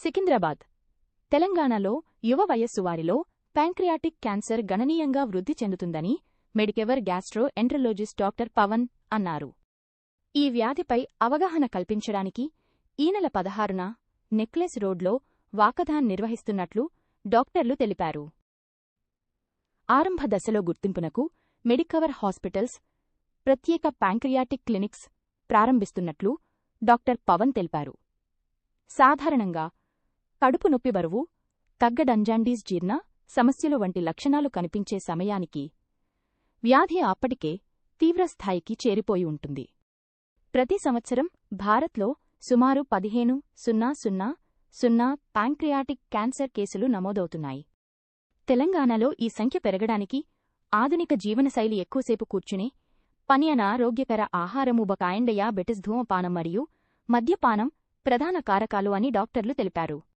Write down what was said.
సికింద్రాబాద్. తెలంగాణలో యువ వయస్సు వారిలో ప్యాంక్రియాటిక్ క్యాన్సర్ గణనీయంగా వృద్ధి చెందుతుందని Medicover gastroenterologist doctor Pavan అన్నారు. ఈ వ్యాధిపై అవగాహన కల్పించడానికి ఈ నెల పదహారున నెక్లెస్ రోడ్లో వాకథాన్ నిర్వహిస్తున్నట్లు డాక్టర్లు తెలిపారు. ఆరంభ దశలో గుర్తింపునకు మెడికవర్ హాస్పిటల్స్ ప్రత్యేక ప్యాంక్రియాటిక్ క్లినిక్స్ ప్రారంభిస్తున్నట్లు డాక్టర్ పవన్ తెలిపారు. సాధారణంగా కడుపు నొప్పి బరువు తగ్గడంజాండీస్ జీర్ణ సమస్యలు వంటి లక్షణాలు కనిపించే సమయానికి వ్యాధి అప్పటికే తీవ్రస్థాయికి చేరిపోయి ఉంటుంది. ప్రతి సంవత్సరం భారత్లో సుమారు పదిహేను సున్నా సున్నా సున్నా ప్యాంక్రియాటిక్ క్యాన్సర్ కేసులు నమోదవుతున్నాయి. తెలంగాణలో ఈ సంఖ్య పెరగడానికి ఆధునిక జీవనశైలి ఎక్కువసేపు కూర్చునే పని అనారోగ్యకర ఆహారము బకాయిండయా బెటిస్ ధూమపానం మరియు మద్యపానం ప్రధాన కారకాలు అని డాక్టర్లు తెలిపారు.